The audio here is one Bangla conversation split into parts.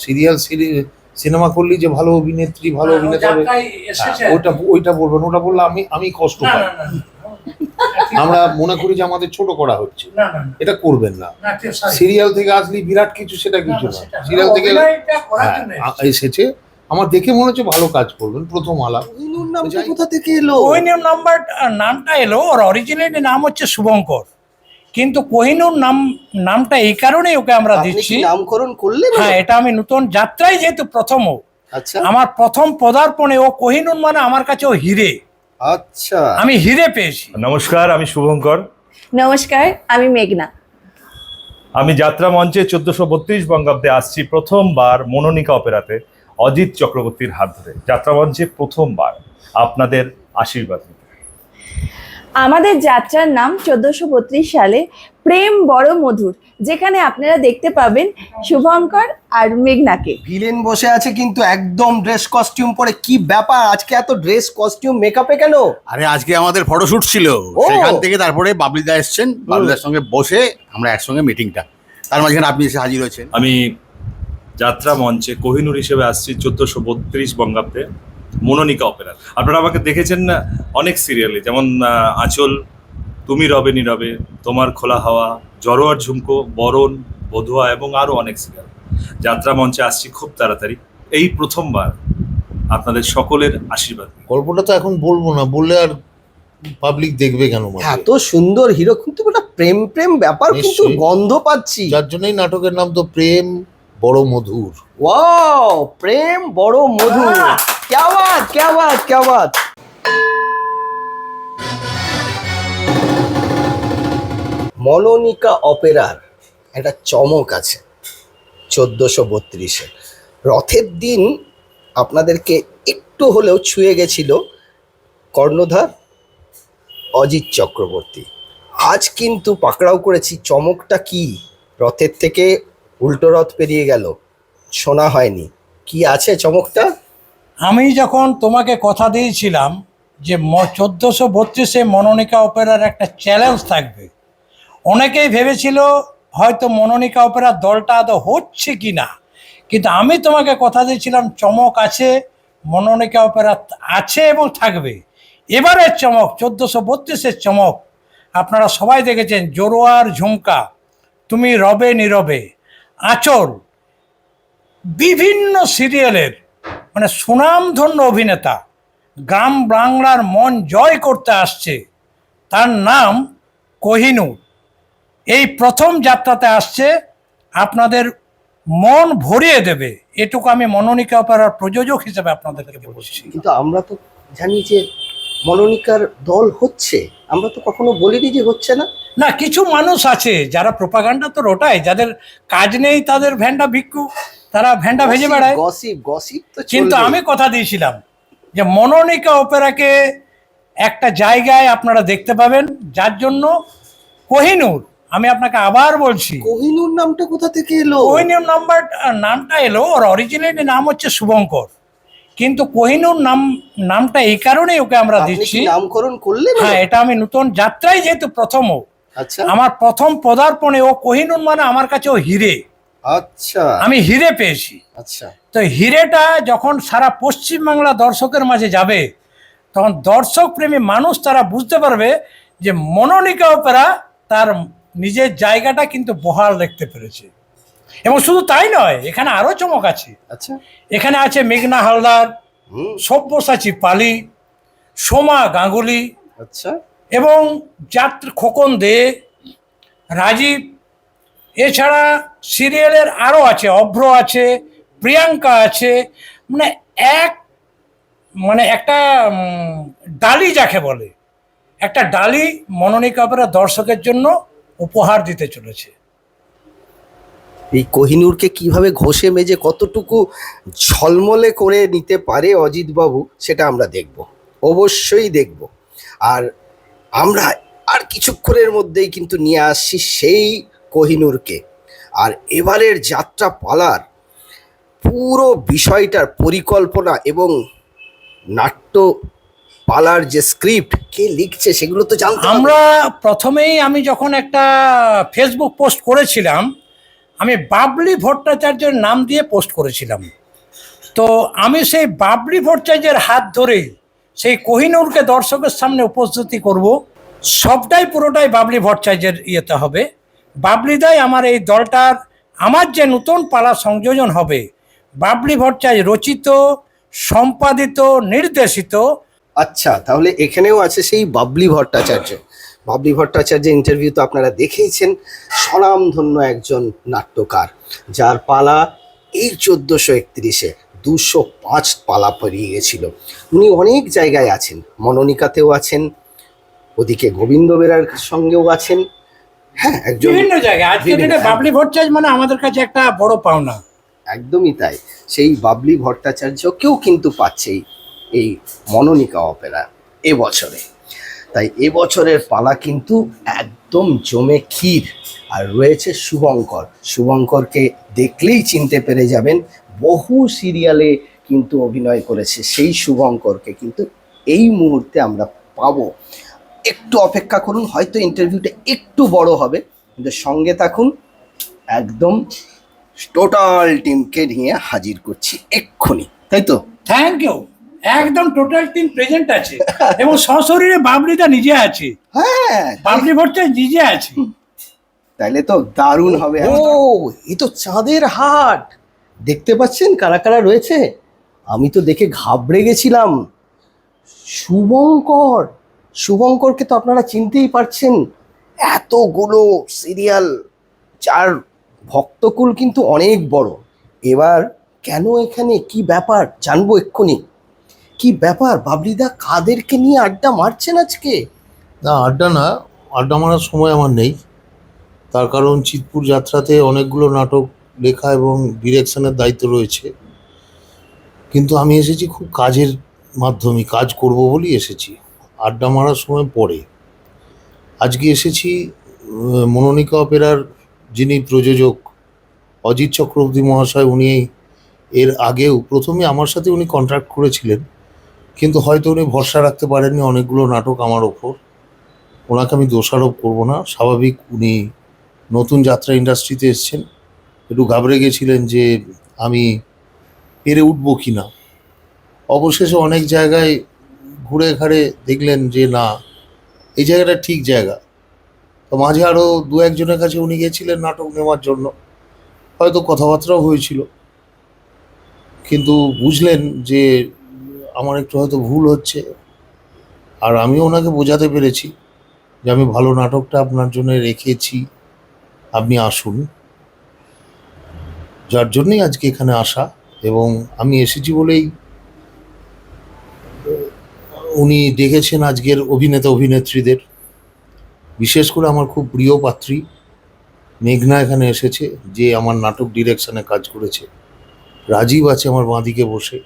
সিরিয়াল সিনেমা করলেই যে ভালো অভিনেত্রী ভালো হ্যাঁ, অভিনেতা হবে। হ্যাঁ, ওইটা ওইটা বলবেন ওটা বললে আমি আমি কষ্ট পাই। আমরা মনে করি যে আমাদের ছোট করা হচ্ছে না, না, না। এটা করবেন না। সিরিয়াল থেকে আসলে বিরাট কিছু সেটা কিছু না। সিরিয়াল থেকে হ্যাঁ, জন্য এসেছে আমার দেখে মনে হচ্ছে ভালো কাজ করবেন প্রথম আলাপ কোথা থেকে এলো নাম্বার নামটা এলো ওর অরিজিনালি নাম হচ্ছে শুভঙ্কর কিন্তু কোহিনুর নাম নামটা এই কারণেই ওকে আমরা দিচ্ছি। নামকরণ করলেন? হ্যাঁ এটা আমি নতুন যাত্রায় যেহেতু প্রথম ও। আচ্ছা। আমার প্রথম পদার্পণে ও কোহিনুর মানে আমার কাছে ও হিরে। আচ্ছা। আমি হিরে পেয়েছি। নমস্কার আমি শুভঙ্কর। নমস্কার আমি মেঘনা। আমি যাত্রা মঞ্চে চোদ্দশো বত্রিশ বঙ্গাব্দে আসছি প্রথমবার মনোনিকা অপেরাতে অজিত চক্রবর্তীর হাত ধরে। যাত্রা মঞ্চে প্রথমবার আপনাদের আশীর্বাদ। আমাদের যাত্রার নাম চোদ্দশো বত্রিশ সালে প্রেম বড় মধুর যেখানে আপনারা দেখতে পাবেন শুভঙ্কর আর মেঘনাকে। ভিলেন বসে আছে কিন্তু একদম ড্রেস কস্টিউম পরে। কি ব্যাপার? আজকে এত ড্রেস কস্টিউম মেকআপে কেন? আরে আজকে আমাদের ফটোশুট ছিল। সেখান থেকে তারপরে বাবলিদা এসছেন। বাবলিদার সঙ্গে বসে আমরা একসঙ্গে মিটিংটা তার মাঝখানে আপনি এসে হাজির হয়েছেন। আমি যাত্রা মঞ্চে কোহিনুর হিসেবে আসছি চোদ্দশো বত্রিশ বঙ্গাব্দে। মনোনিকা অপেরা আপনারা আমাকে দেখেছেন না অনেক সিরিয়ালে যেমন আহ, আঁচল তুমি রবে নীরবে তোমার খোলা হাওয়া জরোয়ার ঝুমকো বরণ বধুয়া এবং আরও অনেক সিরিয়াল যাত্রা মঞ্চে আসছি খুব তাড়াতাড়ি। এই প্রথমবার আপনাদের সকলের আশীর্বাদ গল্পটা তো এখন বলব না বললে আর পাবলিক দেখবে কেন এত সুন্দর হিরো কিন্তু একটা প্রেম প্রেম ব্যাপার কিন্তু নিশ্চয়ই। গন্ধ পাচ্ছি। যার জন্যই নাটকের নাম তো প্রেম বড় মধুর। ওয়াও প্রেম বড় মধু क्या बात क्या बात क्या बात মনোনিকা অপেরার একটা চমক আছে চোদ্দোশো বত্রিশে রথের দিন আপনাদেরকে একটু হলেও ছুঁয়ে গেছিল কর্ণধার অজিত চক্রবর্তী আজ কিন্তু পাকড়াও করেছি চমকটা কি রথের থেকে উল্টো রথ পেরিয়ে গেল শোনা হয়নি কি আছে চমকটা আমি যখন তোমাকে কথা দিয়েছিলাম যে চোদ্দোশো বত্রিশে মনোনিকা অপেরার একটা চ্যালেঞ্জ থাকবে, অনেকেই ভেবেছিল হয়তো মনোনিকা অপেরার দলটা আদৌ হচ্ছে কি না কিন্তু আমি তোমাকে কথা দিয়েছিলাম, চমক আছে, মনোনিকা অপেরা আছে এবং থাকবে। এবারের চমক, চোদ্দোশো বত্রিশের চমক, আপনারা সবাই দেখেছেন জোরোয়ার ঝুমকা, তুমি রবে নীরবে, আঁচল, বিভিন্ন সিরিয়ালের মানে সুনামধন্য অভিনেতা গ্রাম বাংলার মন জয় করতে আসছে তার নাম কোহিনুর। এই প্রথম যাত্রাতে আসছে আপনাদের মন ভরিয়ে দেবে। এটুকু আমি মনোনিকা অপেরার প্রযোজক হিসেবে আপনাদেরকে বলছি। কিন্তু আমরা তো জানি যে মনোনিকার দল হচ্ছে আমরা তো কখনো বলিনি যে হচ্ছে না। না কিছু মানুষ আছে যারা প্রোপাগান্ডা তো রোটায় যাদের কাজ নেই তাদের ভ্যান্ডা ভিক্ষু। তারা ভ্যান্ডা ভেজে বেড়ায়। গসিপ গসিপ তো কিন্তু আমি কথা দিয়েছিলাম যে মনোনিকা অপেরাকে একটা জায়গায় আপনারা দেখতে পাবেন যার জন্য কোহিনুর আমি আপনাকে আবার বলছি। কোহিনুর নামটা কোথা থেকে এলো? কোহিনুর নাম্বার নামটা এলো ওর অরিজিনালি নাম হচ্ছে শুভঙ্কর। কিন্তু কোহিনুর নাম নামটা এই কারণেই ওকে আমরা দিচ্ছি। নামকরণ করলে হ্যাঁ এটা আমি নতুন যাত্রায় যেহেতু প্রথম আচ্ছা। আমার প্রথম পদার্পণে ও কোহিনুর মানে আমার কাছে ও হিরে। আচ্ছা। আমি হিরে পেয়েছি। আচ্ছা। তো হিরেটা যখন সারা পশ্চিমবাংলা দর্শকের মাঝে যাবে তখন দর্শক প্রেমী মানুষ তারা বুঝতে পারবে যে মনোনিকা অপেরা তার নিজের জায়গাটা কিন্তু বহাল দেখতে পেরেছে। এবং শুধু তাই নয় এখানে আরও চমক আছে। আচ্ছা। এখানে আছে মেঘনা হালদার সব্যসাচী পালি সোমা গাঙ্গুলি আচ্ছা। এবং যাত্র খোকন দে রাজীব এছাড়া সিরিয়ালের আরও আছে, অভ্র আছে, প্রিয়াঙ্কা আছে মানে এক মানে একটা ডালি যাকে বলে, একটা ডালি মনোনিকা অপেরা দর্শকের জন্য উপহার দিতে চলেছে। এই কোহিনুরকে কীভাবে ঘষে মেজে কতটুকু ঝলমলে করে নিতে পারে অজিত বাবু সেটা আমরা দেখব। অবশ্যই দেখব। আর আমরা আর কিছুক্ষণের মধ্যেই কিন্তু নিয়ে আসছি সেই কোহিনুরকে। আর এবারের যাত্রা পালার পুরো বিষয়টার পরিকল্পনা এবং নাট্য পালার যে স্ক্রিপ্ট, কে লিখছে সেগুলো তো জানতে আমরা প্রথমেই আমি যখন একটা ফেসবুক পোস্ট করেছিলাম, আমি বাবলি ভট্টাচার্যের নাম দিয়ে পোস্ট করেছিলাম। তো আমি সেই বাবলি ভট্টাচার্যের হাত ধরেই সেই কোহিনুরকে দর্শকের সামনে উপস্থিতি করব। সবটাই পুরোটাই বাবলি ভট্টাচার্যের ইয়েতে হবে। বাবলিদাই আমার এই দলটার, আমার যে নতুন পালা সংযোজন হবে বাবলি ভট্টাচার্য রচিত, সম্পাদিত, নির্দেশিত। আচ্ছা তাহলে এখানেও আছে সেই বাবলি ভট্টাচার্য। বাবলি ভট্টাচার্য ইন্টারভিউ তো আপনারা দেখেইছেন, স্বনামধন্য একজন নাট্যকার, যার পালা এই চোদ্দোশো একত্রিশে দুশো পাঁচ পালা পেরিয়ে গেছিল। উনি অনেক জায়গায় আছেন, মনোনিকাতেও আছেন, ওদিকে গোবিন্দ বেরার সঙ্গেও আছেন হ্যাঁ বিভিন্ন জায়গায়। আজকে ডেটে বাবলি ভট্টাচার্য মানে আমাদের কাছে একটা বড় পাওনা। একদমই তাই। সেই বাবলি ভট্টাচার্যকেও কিন্তু পাচ্ছে এই- এই মনোনিকা অপেরা এবছরে। তাই এবছরের পালা কিন্তু একদম জমে ক্ষীর। আর রয়েছে শুভঙ্কর। শুভঙ্করকে দেখলেই চিনতে পেরে যাবেন বহু সিরিয়ালে কিন্তু অভিনয় করেছে সেই শুভঙ্করকে। কিন্তু এই মুহূর্তে আমরা পাবো একটু অপেক্ষা করুন হয়তো ইন্টারভিউটা একটু বড় হবে। কিন্তু সঙ্গে থাকুন একদম টোটাল টিমকে নিয়ে হাজির করছি এক্ষুনি। তাই তো? থ্যাংক ইউ একদম টোটাল টিম প্রেজেন্ট আছে। এবং সশরীরে বাবলিদা নিজে আছে। হ্যাঁ। বাবলি ভট্টাচার্য নিজে আছে। তাইলে তো দারুণ হবে। ও এ তো চাঁদের হাট। দেখতে পাচ্ছেন কারা কারা রয়েছে? আমি তো দেখে ঘাবড়ে গেছিলাম। শুভঙ্কর। শুভঙ্করকে তো আপনারা চিনতেই পারছেন, এতগুলো সিরিয়াল যার ভক্তকুল কিন্তু অনেক বড়। এবার কেন এখানে, কি ব্যাপার, জানব এক্ষুনি। কি ব্যাপার, বাবলিদা, কাদেরকে নিয়ে আড্ডা মারছেন আজকে? না, আড্ডা না, আড্ডা মারার সময় আমার নেই। তার কারণ চিতপুর যাত্রাতে অনেকগুলো নাটক, লেখা এবং ডিরেকশনের দায়িত্ব রয়েছে। কিন্তু আমি এসেছি খুব কাজের মাধ্যমে, কাজ করব বলেই এসেছি। আড্ডা মারার সময় পরে আজকে এসেছি মনোনিকা অপেরার যিনি প্রযোজক অজিত চক্রবর্তী মহাশয়, উনি এর আগেও প্রথমে আমার সাথে উনি কন্ট্রাক্ট করেছিলেন, কিন্তু হয়তো উনি ভরসা রাখতে পারেননি অনেকগুলো নাটক আমার ওপর। ওনাকে আমি দোষারোপ করব না। স্বাভাবিক উনি নতুন যাত্রা ইন্ডাস্ট্রিতে এসছেন। একটু ঘাবড়ে গেছিলেন যে আমি পেরে উঠবো কি না অবশেষে অনেক জায়গায় ঘুরে ঘাড়ে দেখলেন যে না, এই জায়গাটা ঠিক জায়গা। তো মাঝে আরও দু একজনের কাছে উনি গেছিলেন নাটক নেওয়ার জন্য। হয়তো কথাবার্তাও হয়েছিল। কিন্তু বুঝলেন যে আমার একটু হয়তো ভুল হচ্ছে। আর আমিও ওনাকে বোঝাতে পেরেছি যে আমি ভালো নাটকটা আপনার জন্য রেখেছি। আপনি আসুন। যার জন্যই আজকে এখানে আসা এবং আমি এসেছি বলেই উনি ডেকেছেন আজকের অভিনেতা অভিনেত্রীদের। বিশেষ করে আমার খুব প্রিয় পাত্রী, মেঘনা এখানে এসেছে, যে আমার নাটক ডিরেকশনে কাজ করেছে। রাজীব আছে আমার বাঁদিকে বসে।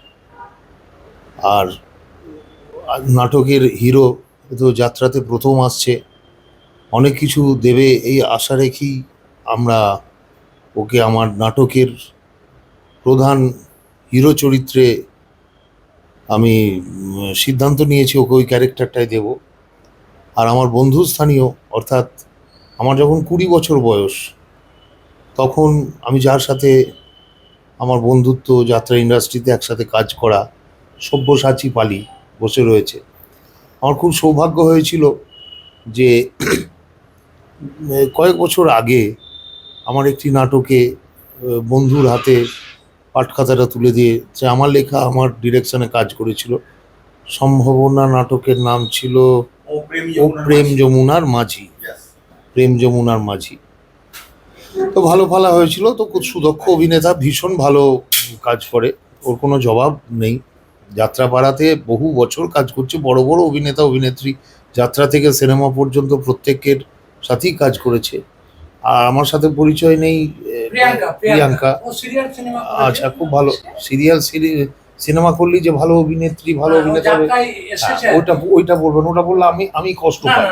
আর নাটকের হিরো তো যাত্রাতে প্রথম আসছে। অনেক কিছু দেবে এই আশা রেখেই আমরা ওকে আমার নাটকের প্রধান হিরো চরিত্রে আমি সিদ্ধান্ত নিয়েছি ওকে ওই ক্যারেক্টারটাই দেব। আর আমার বন্ধু স্থানীয় অর্থাৎ আমার যখন কুড়ি বছর বয়স, তখন আমি যার সাথে আমার বন্ধুত্ব, যাত্রা ইন্ডাস্ট্রিতে একসাথে কাজ করা, সব্যসাচী পালি বসে রয়েছে, আমার খুব সৌভাগ্য হয়েছিল যে কয়েক বছর আগে আমার একটি নাটকে, বন্ধুর হাতে পাটখাতাটা তুলে দিয়ে যে আমার লেখা আমার ডিরেকশনে কাজ করেছিল। সম্ভাবনা নাটকের নাম ছিল ও প্রেম যমুনার মাঝি। প্রেম যমুনার মাঝি। তো ভালো ফালা হয়েছিল তো খুব সুদক্ষ অভিনেতা ভীষণ ভালো কাজ করে ওর কোনো জবাব নেই। যাত্রাপাড়াতে বহু বছর কাজ করছে বড় বড় অভিনেতা অভিনেত্রী যাত্রা থেকে সিনেমা পর্যন্ত প্রত্যেকের সাথেই কাজ করেছে। আর আমার সাথে পরিচয় নেই প্রিয়াঙ্কা আচ্ছা খুব ভালো। সিরিয়াল সিনেমা করলেই যে ভালো অভিনেত্রী ভালো অভিনেতা হবে হ্যাঁ, ওইটা ওইটা বলবেন ওটা বললে আমি আমি কষ্ট পাই।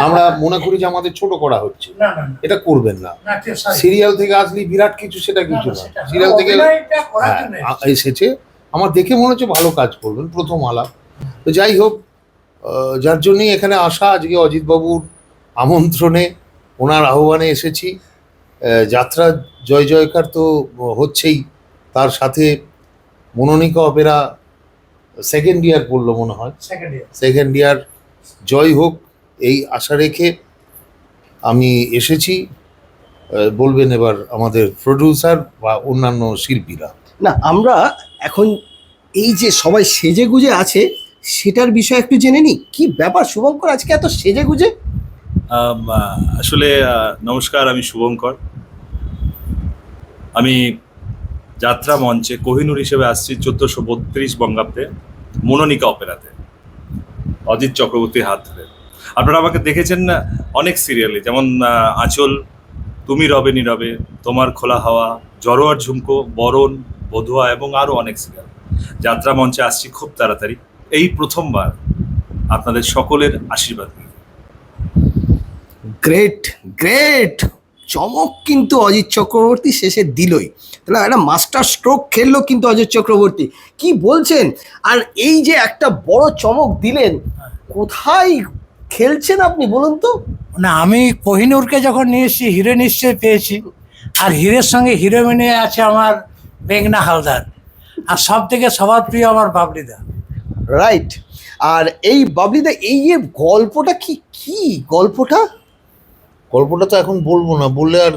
আমরা মনে করি যে আমাদের ছোট করা হচ্ছে। এটা করবেন না। সিরিয়াল থেকে আসলে বিরাট কিছু সেটা কিছু না। সিরিয়াল থেকে হ্যাঁ, এসেছে। আমার দেখে মনে হচ্ছে ভালো কাজ করবেন প্রথম আলাপ। তো যাই হোক যার জন্যই এখানে আসা আজকে অজিতবাবুর আমন্ত্রণে ওনার আহ্বানে এসেছি। যাত্রা জয় জয়কার তো হচ্ছেই। তার সাথে মনোনিকা অপেরা সেকেন্ড ইয়ার পড়ল মনে হয়। সেকেন্ড ইয়ার সেকেন্ড ইয়ার জয় হোক এই আশা রেখে আমি এসেছি। বলবেন এবার আমাদের প্রডিউসার বা অন্যান্য শিল্পীরা। না আমরা এখন এই যে সবাই সেজে গুজে আছে সেটার বিষয়ে একটু জেনে নিই। কি ব্যাপার? শুভঙ্কর আজকে এত সেজে গুজে আসলে নমস্কার, আমি শুভঙ্কর। আমি যাত্রা মঞ্চে কোহিনুর হিসেবে আসছি চোদ্দোশো বত্রিশ বঙ্গাব্দে, মনোনিকা অপেরাতে, অজিত চক্রবর্তীর হাত ধরে। আপনারা আমাকে দেখেছেন না অনেক সিরিয়ালে যেমন আঁচল, তুমি রবে নীরবে, তোমার খোলা হাওয়া জরোয়ার ঝুমকো, বরণ, বধুয়া এবং আরও অনেক সিরিয়াল যাত্রা মঞ্চে আসছি খুব তাড়াতাড়ি। এই প্রথমবার আপনাদের সকলের আশীর্বাদ গ্রেট গ্রেট চমক কিন্তু অজিত চক্রবর্তী শেষে দিলই। তাহলে একটা মাস্টার স্ট্রোক খেললো কিন্তু অজিত চক্রবর্তী। কি বলছেন? আর এই যে একটা বড় চমক দিলেন কোথায় খেলছেন আপনি বলুন তো? না আমি কোহিনুরকে যখন নিয়ে এসেছি হিরো নিশ্চয়ই পেয়েছি। আর হিরের সঙ্গে হিরোইনে আছে আমার মেঘনা হালদার। আর সব থেকে সবার প্রিয় আমার বাবলিদা। রাইট আর এই বাবলিদা এই যে গল্পটা কি কি গল্পটা? গল্পটা তো এখন বলব না বললে আর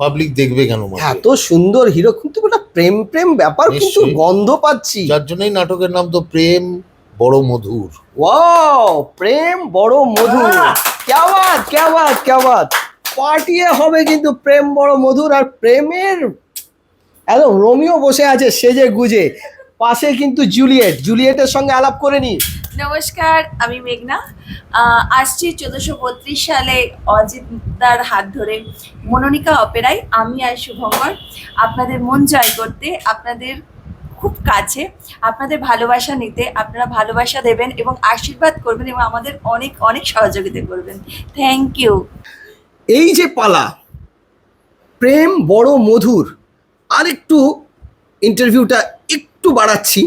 পাবলিক দেখবে কেন এত সুন্দর হিরো কিন্তু একটা প্রেম প্রেম ব্যাপার কিন্তু গন্ধ পাচ্ছি। যার জন্যই নাটকের নাম তো প্রেম বড় মধুর। ওয়াও প্রেম বড় মধুর। ক্যা বাত ক্যা বাত ক্যা বাত। পার্টিয়ে হবে কিন্তু প্রেম বড় মধুর আর প্রেমের একদম রোমিও বসে আছে সেজে গুজে। পাশে কিন্তু জুলিয়েট জুলিয়েটের সঙ্গে আলাপ করে নি। নমস্কার, আমি মেঘনা। আসছি চোদ্দোশো বত্রিশ সালে অজিত দার হাত ধরে মনোনিকা অপেরায়। আমি আর শুভঙ্কর। আপনাদের মন জয় করতে, আপনাদের খুব কাছে, আপনাদের ভালোবাসা নিতে, আপনারা ভালোবাসা দেবেন এবং আশীর্বাদ করবেন এবং আমাদের অনেক অনেক সহযোগিতা করবেন। থ্যাংক ইউ এই যে পালা, প্রেম বড় মধুর, আরেকটু ইন্টারভিউটা একটু বাড়াচ্ছি।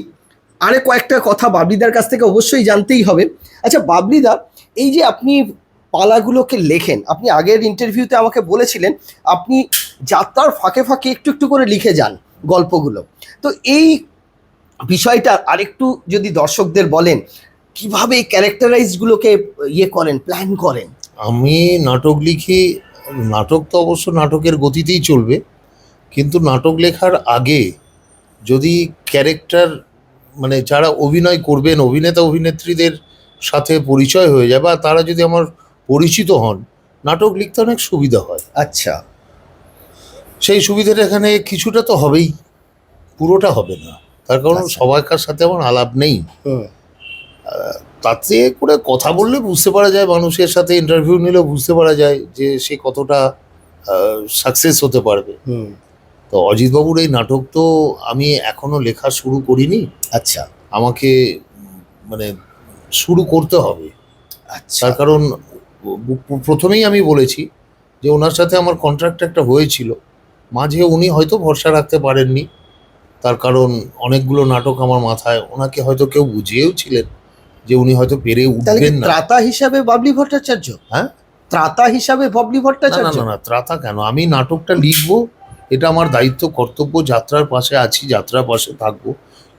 আরে কয়েকটা কথা বাবলিদার কাছ থেকে অবশ্যই জানতেই হবে। আচ্ছা বাবলিদা, এই যে আপনি পালাগুলোকে লেখেন, আপনি আগের ইন্টারভিউতে আমাকে বলেছিলেন, আপনি যাত্রার ফাঁকে ফাঁকে একটু একটু করে লিখে যান গল্পগুলো। তো এই বিষয়টা আরেকটু যদি দর্শকদের বলেন, কীভাবে এই ক্যারেক্টারাইজগুলোকে ইয়ে করেন প্ল্যান করেন? আমি নাটক লিখি, নাটক তো অবশ্য নাটকের গতিতেই চলবে, কিন্তু নাটক লেখার আগে যদি ক্যারেক্টার মানে যারা অভিনয় করবেন অভিনেতা অভিনেত্রীদের সাথে পরিচয় হয়ে যায় বা তারা যদি আমার পরিচিত হন নাটক লিখতে অনেক সুবিধা হয়। আচ্ছা। সেই সুবিধাটা এখানে কিছুটা তো হবেই পুরোটা হবে না। তার কারণ আচ্ছা। সবাইকার সাথে আমার আলাপ নেই। তাতে করে কথা বললে বুঝতে পারা যায় মানুষের সাথে ইন্টারভিউ নিলেও বুঝতে পারা যায় যে সে কতটা সাকসেস হতে পারবে। হুম। তো অজিতবাবুর এই নাটক তো আমি এখনও লেখা শুরু করিনি। আচ্ছা। আমাকে মানে শুরু করতে হবে। আচ্ছা। তার কারণ প্রথমেই আমি বলেছি যে ওনার সাথে আমার কন্ট্রাক্ট একটা হয়েছিল। মাঝে উনি হয়তো ভরসা রাখতে পারেননি। তার কারণ অনেকগুলো নাটক আমার মাথায় ওনাকে হয়তো কেউ বুঝিয়েও ছিলেন যে উনি হয়তো পেরে উঠবেন না। ত্রাতা হিসাবে বাবলি ভট্টাচার্য? হ্যাঁ? ত্রাতা হিসাবে বাবলি ভট্টাচার্য? না না ত্রাতা কেন? আমি নাটকটা লিখব এটা আমার দায়িত্ব কর্তব্য যাত্রার পাশে আছি যাত্রার পাশে থাকব।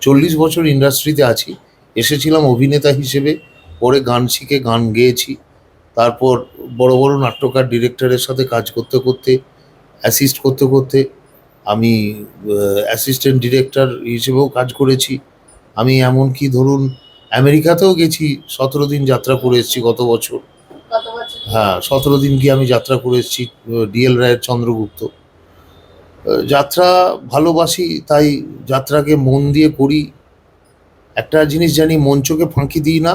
চল্লিশ বছর ইন্ডাস্ট্রিতে আছি। এসেছিলাম অভিনেতা হিসেবে পরে গান শিখে গান গেয়েছি। তারপর বড় বড় নাট্যকার ডিরেক্টরের সাথে কাজ করতে করতে অ্যাসিস্ট করতে করতে আমি অ্যাসিস্ট্যান্ট ডিরেক্টর হিসেবেও কাজ করেছি। আমি এমনকি ধরুন আমেরিকাতেও গেছি সতেরো দিন যাত্রা করে এসেছি গত বছর। হ্যাঁ সতেরো দিন গিয়ে আমি যাত্রা করে এসেছি ডিএল রায়ের চন্দ্রগুপ্ত। যাত্রা ভালোবাসি তাই যাত্রাকে মন দিয়ে করি। একটা জিনিস জানি মঞ্চকে ফাঁকি দিই না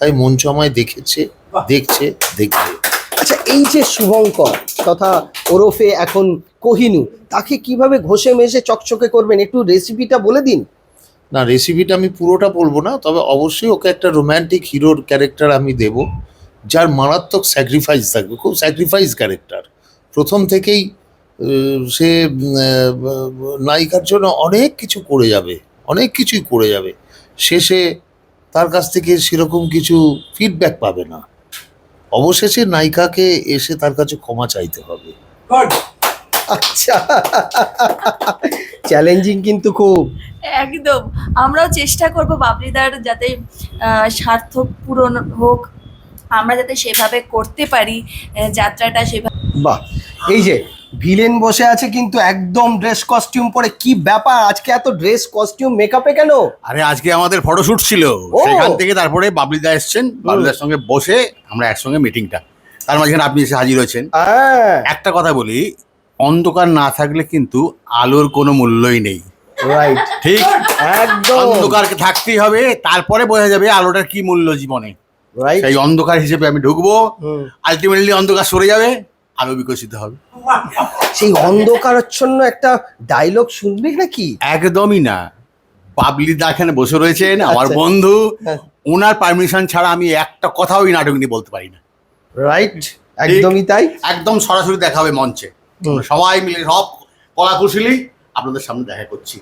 তাই মঞ্চ আমায় দেখেছে। দেখছে দেখবে। আচ্ছা এই যে শুভঙ্কর তথা ওরফে এখন কোহিনু তাকে কীভাবে ঘষে মেশে চকচকে করবেন? একটু রেসিপিটা বলে দিন। না রেসিপিটা আমি পুরোটা বলব না তবে অবশ্যই ওকে একটা রোম্যান্টিক হিরোর ক্যারেক্টার আমি দেব যার মারাত্মক স্যাক্রিফাইস থাকবে খুব স্যাক্রিফাইস ক্যারেক্টার প্রথম থেকেই সে নায়িকার জন্য অনেক কিছু করে যাবে অনেক কিছুই করে যাবে। শেষে তার কাছ থেকে সেরকম কিছু ফিডব্যাক পাবে না। অবশেষে নায়িকাকে এসে তার কাছে ক্ষমা চাইতে হবে। আচ্ছা। চ্যালেঞ্জিং কিন্তু খুব। একদম। আমরাও চেষ্টা করব বাবলিদার যাতে সার্থক পূরণ হোক। আমরা যাতে সেভাবে করতে পারি যাত্রাটা সেভাবে বাহ। এই যে ভিলেন বসে আছে কিন্তু একদম ড্রেস কস্টিউম পরে। কি ব্যাপার? আজকে এত ড্রেস কস্টিউম মেকআপে কেন? আরে আজকে আমাদের ফটোশুট ছিল। সেখান থেকে তারপরে বাবলিদা এসছেন। বাবলিদার সঙ্গে বসে আমরা একসঙ্গে মিটিংটা তার মাঝখানে আপনি এসে হাজির হয়েছেন। হ্যাঁ। একটা কথা বলি অন্ধকার না থাকলে কিন্তু আলোর কোনো মূল্যই নেই। রাইট ঠিক? একদম। অন্ধকারকে থাকতেই হবে তারপরে বোঝা যাবে আলোটার কি মূল্য জীবনে। সেই অন্ধকার হিসেবে আমি ঢুকবো। আলটিমেটলি অন্ধকার সরে যাবে। আলো বিকশিত হবে। সেই অন্ধকারাচ্ছন্ন একটা ডায়লগ শুনবি নাকি? একদমই না। বাবলিদা এখানে বসে রয়েছেন আমার আচ্ছা। বন্ধু। হ্যাঁ। ওনার পারমিশন ছাড়া আমি একটা কথাও এই নাটক নিয়ে বলতে পারি না। রাইট একদমই তাই। একদম সরাসরি দেখা হবে মঞ্চে। সবাই মিলে সব কলাকুশলী আপনাদের সামনে দেখা করছি।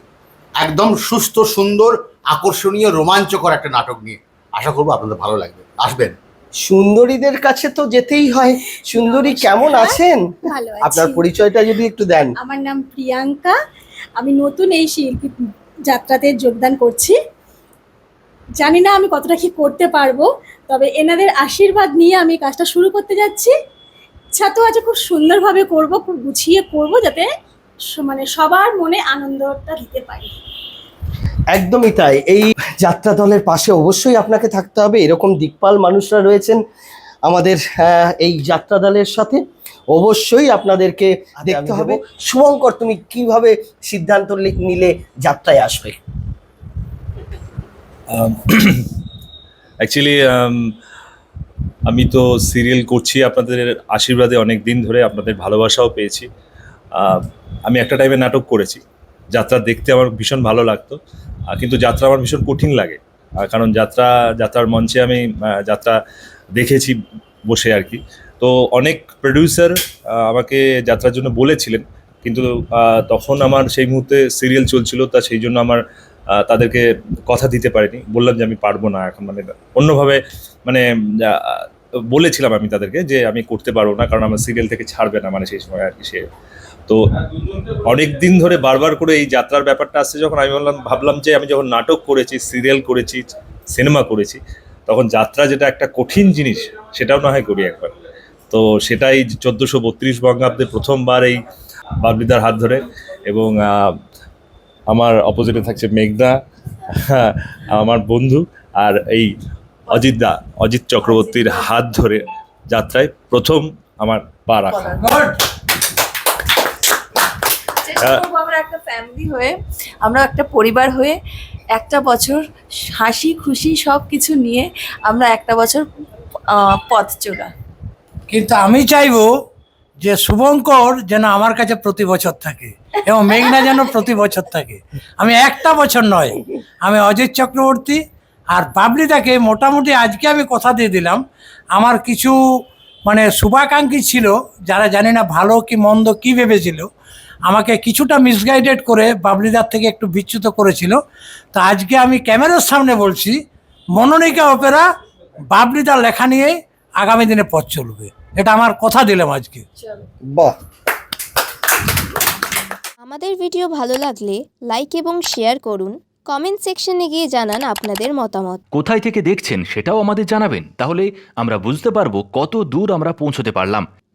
একদম সুস্থ সুন্দর আকর্ষণীয় রোমাঞ্চকর একটা নাটক নিয়ে আশা করব আপনাদের ভালো লাগবে। আসবেন। সুন্দরীদের কাছে তো যেতেই হয়। সুন্দরী কেমন আছেন? আপনার পরিচয়টা যদি একটু দেন। আমার নাম প্রিয়াঙ্কা। আমি নতুন এই শিল্পী যাত্রাতে যোগদান করছি। জানি না আমি কতটা কি করতে পারব তবে এনাদের আশীর্বাদ নিয়ে আমি কাজটা শুরু করতে যাচ্ছি। ছাত্র আছে খুব সুন্দরভাবে করব খুব গুছিয়ে করব যাতে মানে সবার মনে আনন্দটা দিতে পারি। একদমই তাই। এই যাত্রা দলের পাশে অবশ্যই আপনাকে থাকতে হবে। এরকম দিকপাল মানুষরা রয়েছেন আমাদের এই যাত্রা দলের সাথে। অবশ্যই আপনাদেরকে দেখতে হবে। শুভঙ্কর তুমি কীভাবে সিদ্ধান্ত নিলে যাত্রায় আসবে? অ্যাকচুয়ালি আমি তো সিরিয়াল করছি আপনাদের আশীর্বাদে অনেক দিন ধরে আপনাদের ভালোবাসাও পেয়েছি। আমি একটা টাইমে নাটক করেছি। যাত্রা দেখতে আমার ভীষণ ভালো লাগতো। কিন্তু যাত্রা আমার ভীষণ কঠিন লাগে। কারণ যাত্রা, যাত্রার মঞ্চে আমি যাত্রা দেখেছি বসে আর কি। তো অনেক প্রডিউসার আমাকে যাত্রার জন্য বলেছিলেন, কিন্তু তখন আমার সেই মুহূর্তে সিরিয়াল চলছিল, তা সেই জন্য আমার তাদেরকে কথা দিতে পারিনি। বললাম যে আমি পারব না এখন মানে অন্যভাবে মানে বলেছিলাম আমি তাদেরকে যে আমি করতে পারব না, কারণ আমার সিরিয়াল থেকে ছাড়বে না মানে সেই সময় আর কি সে। তো অনেক দিন ধরে বারবার করে এই যাত্রার ব্যাপারটা আসছে, যখন আমি বললাম, ভাবলাম যে আমি যখন নাটক করেছি, সিরিয়াল করেছি, সিনেমা করেছি, তখন যাত্রা যেটা একটা কঠিন জিনিস, সেটাও না হয় করি একবার। তো সেটাই চোদ্দোশো বত্রিশ বঙ্গাব্দে প্রথমবার এই বাবলিদার হাত ধরে এবং আমার অপোজিটে থাকছে মেঘদা, আমার বন্ধু আর এই অজিত দা, অজিত চক্রবর্তীর হাত ধরে যাত্রায় প্রথম আমার পা রাখা। আমরা একটা ফ্যামিলি হয়ে আমরা একটা পরিবার হয়ে একটা বছর হাসি খুশি সব কিছু নিয়ে আমরা একটা বছর পথ চলা। কিন্তু আমি চাইব যে শুভঙ্কর যেন আমার কাছে প্রতি বছর থাকে এবং মেঘনা যেন প্রতি বছর থাকে। আমি একটা বছর নয় আমি অজিত চক্রবর্তী আর বাবলিদাকে মোটামুটি আজকে আমি কথা দিয়ে দিলাম। আমার কিছু মানে শুভাকাঙ্ক্ষী ছিল যারা জানি না ভালো কি মন্দ কি ভেবেছিল আমাকে কিছুটা মিসগাইডেড করে বাবলিদার থেকে একটু বিচ্যুত করেছিল। তো আজকে আমি ক্যামেরার সামনে বলছি মনোনিকা অপেরা বাবলিদার লেখা নিয়ে আগামী দিনে পথ চলবে। এটা আমার কথা দিলাম আজকে। বাহ। আমাদের ভিডিও ভালো লাগলে লাইক এবং শেয়ার করুন কমেন্ট সেকশনে গিয়ে জানান আপনাদের মতামত। কোথায় থেকে দেখছেন সেটাও আমাদের জানাবেন তাহলে আমরা বুঝতে পারব কত দূর আমরা পৌঁছতে পারলাম।